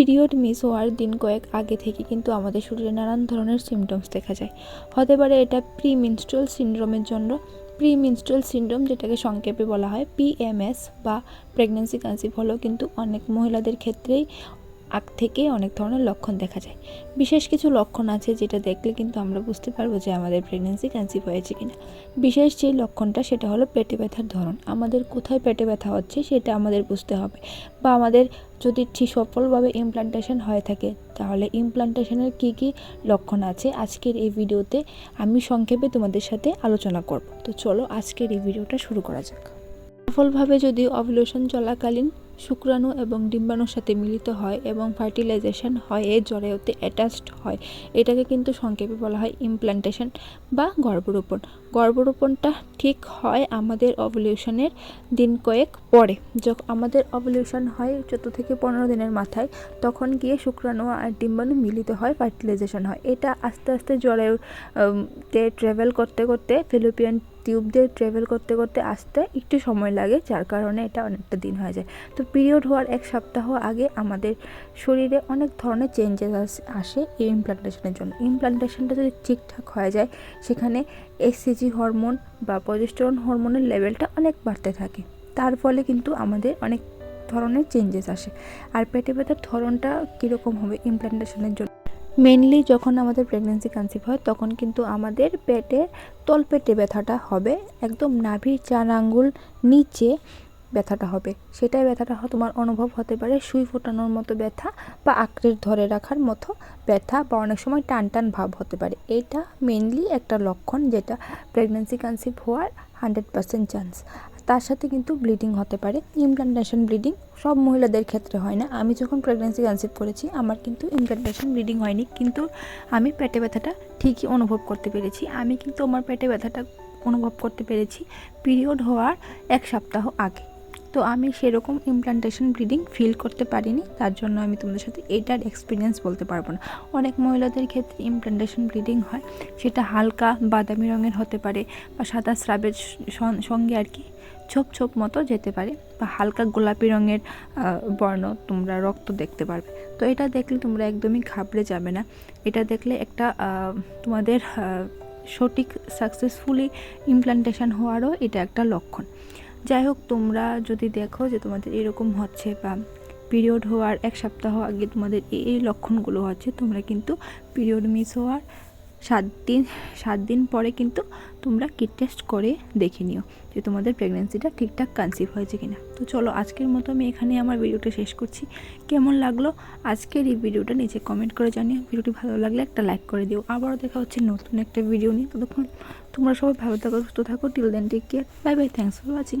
Period miss হওয়ার দিন কয়েক আগে থেকে কিন্তু আমাদের শরীরে নানান ধরনের সিমটমস দেখা যায়। হতে পারে এটা প্রি মিনস্ট্রুয়াল সিনড্রোমের জন্য। প্রি মিনস্ট্রুয়াল সিনড্রোম যেটাকে সংক্ষেপে বলা হয় পিএমএস বা প্রেগনেন্সি কনসিভ হলেও কিন্তু অনেক মহিলাদের ক্ষেত্রেই আগ থেকেই অনেক ধরনের লক্ষণ দেখা যায়। বিশেষ কিছু লক্ষণ আছে যেটা দেখলে কিন্তু আমরা বুঝতে পারব যে আমাদের প্রেগনেন্সি কনসিভ হয়েছে কিনা। বিশেষ যে লক্ষণটা, সেটা হলো পেটে ব্যথার ধরন। আমাদের কোথায় পেটে ব্যথা হচ্ছে, সেটা আমাদের বুঝতে হবে। বা আমাদের যদি ঠিক সফলভাবে ইমপ্লান্টেশন হয়ে থাকে, তাহলে ইমপ্লান্টেশনের কী কী লক্ষণ আছে আজকের এই ভিডিওতে আমি সংক্ষেপে তোমাদের সাথে আলোচনা করব। তো চলো আজকের এই ভিডিওটা শুরু করা যাক। সফলভাবে যদি অভুলেশন চলাকালীন শুক্রাণু এবং ডিম্বাণুর সাথে মিলিত হয় এবং ফার্টিলাইজেশন হয়ে জরায়ুতে অ্যাটাচড হয়। এটাকে কিন্তু সংক্ষেপে বলা হয় ইমপ্লান্টেশন বা গর্ভরোপণ। গর্ভরোপণটা ঠিক হয় আমাদের অভলিউশনের দিন কয়েক পরে। যখন আমাদের অভলিউশন হয় চোদ্দ থেকে পনেরো দিনের মাথায়। তখন গিয়ে শুক্রাণু আর ডিম্বাণু মিলিত হয়, ফার্টিলাইজেশন হয়। এটা আস্তে আস্তে জরায়ু তে ট্রাভেল করতে করতে ফিলিপিয়ান টিউব দিয়ে ট্রাভেল করতে করতে আসতে একটু সময় লাগে, যার কারণে এটা অনেকটা দিন হয়ে যায়। তো পিরিয়ড হওয়ার এক সপ্তাহ আগে আমাদের শরীরে অনেক ধরনের চেঞ্জেস আসে এই ইমপ্লান্টেশনের জন্য। ইমপ্লান্টেশনটা যদি ঠিকঠাক হয়ে যায়, সেখানে এসসিজি হরমোন বা প্রজেস্টেরন হরমোনের লেভেলটা অনেক বাড়তে থাকে। তার ফলে কিন্তু আমাদের অনেক ধরনের চেঞ্জেস আসে। আর পেটে ব্যথার ধরনটা কীরকম হবে ইমপ্লান্টেশনের জন্য? মেনলি যখন আমাদের প্রেগনেন্সি কনসিভ হয়, তখন কিন্তু আমাদের পেটে তলপেটে ব্যথাটা হবে। একদম নাভির চার আঙ্গুল নিচে ব্যথাটা হবে। সেটাই ব্যথাটা তোমার অনুভব হতে পারে সুই ফোটানোর মতো ব্যথা বা আঁকড়ের ধরে রাখার মতো ব্যথা বা অনেক সময় টান টান ভাব হতে পারে। এটা মেনলি একটা লক্ষণ যেটা প্রেগনেন্সি কনসিভ হওয়ার হান্ড্রেড পার্সেন্ট চান্স তার সাথে কিন্তু ব্লিডিং হতে পারে ইমপ্লান্টেশন ব্লিডিং সব মহিলাদের ক্ষেত্রে হয় না। আমি যখন প্রেগনেন্সি কনসিভ করেছি, আমার কিন্তু ইমপ্লান্টেশন ব্লিডিং হয়নি, কিন্তু আমি পেটে ব্যথাটা ঠিকই অনুভব করতে পেরেছি। আমি কিন্তু আমার পেটে ব্যথাটা অনুভব করতে পেরেছি পিরিয়ড হওয়ার এক সপ্তাহ আগে। তো আমি সেরকম ইমপ্লান্টেশন ব্লিডিং ফিল করতে পারিনি, তার জন্য আমি তোমাদের সাথে এটার এক্সপিরিয়েন্স বলতে পারব না। অনেক মহিলাদের ক্ষেত্রে ইমপ্লান্টেশন ব্লিডিং হয়, সেটা হালকা বাদামি রঙের হতে পারে বা সাদা স্রাবের সঙ্গে আর কি ছোপ ছোপ মতো যেতে পারে বা হালকা গোলাপি রঙের বর্ণ তোমরা রক্ত দেখতে পারবে। তো এটা দেখলে তোমরা একদমই ঘাবড়ে যাবে না। এটা দেখলে একটা তোমাদের সঠিক সাকসেসফুলি ইমপ্লান্টেশন হওয়ারও এটা একটা লক্ষণ। যাই হোক, তোমরা যদি দেখো যে তোমাদের এরকম হচ্ছে বা পিরিয়ড হওয়ার এক সপ্তাহ আগে তোমাদের এই লক্ষণগুলো হচ্ছে, তোমরা কিন্তু পিরিয়ড মিস হওয়ার সাত দিন সাত দিন পরে কিন্তু তোমরা কিট টেস্ট করে দেখে নিও যে তোমাদের প্রেগনেন্সিটা ঠিকঠাক কনসিভ হয়েছে কিনা। তো চলো আজকের মতো আমি এখানে আমার ভিডিওটা শেষ করছি। কেমন লাগল আজকের এই ভিডিওটা নিচে কমেন্ট করে জানিও। ভিডিওটি ভালো লাগলে একটা লাইক করে দিও। আবারও দেখা হচ্ছে নতুন একটা ভিডিও নিয়ে। ততক্ষণ তোমরা সবাই ভালো থাকো, সুস্থ থাকো। Till then take care bye bye thanks for watching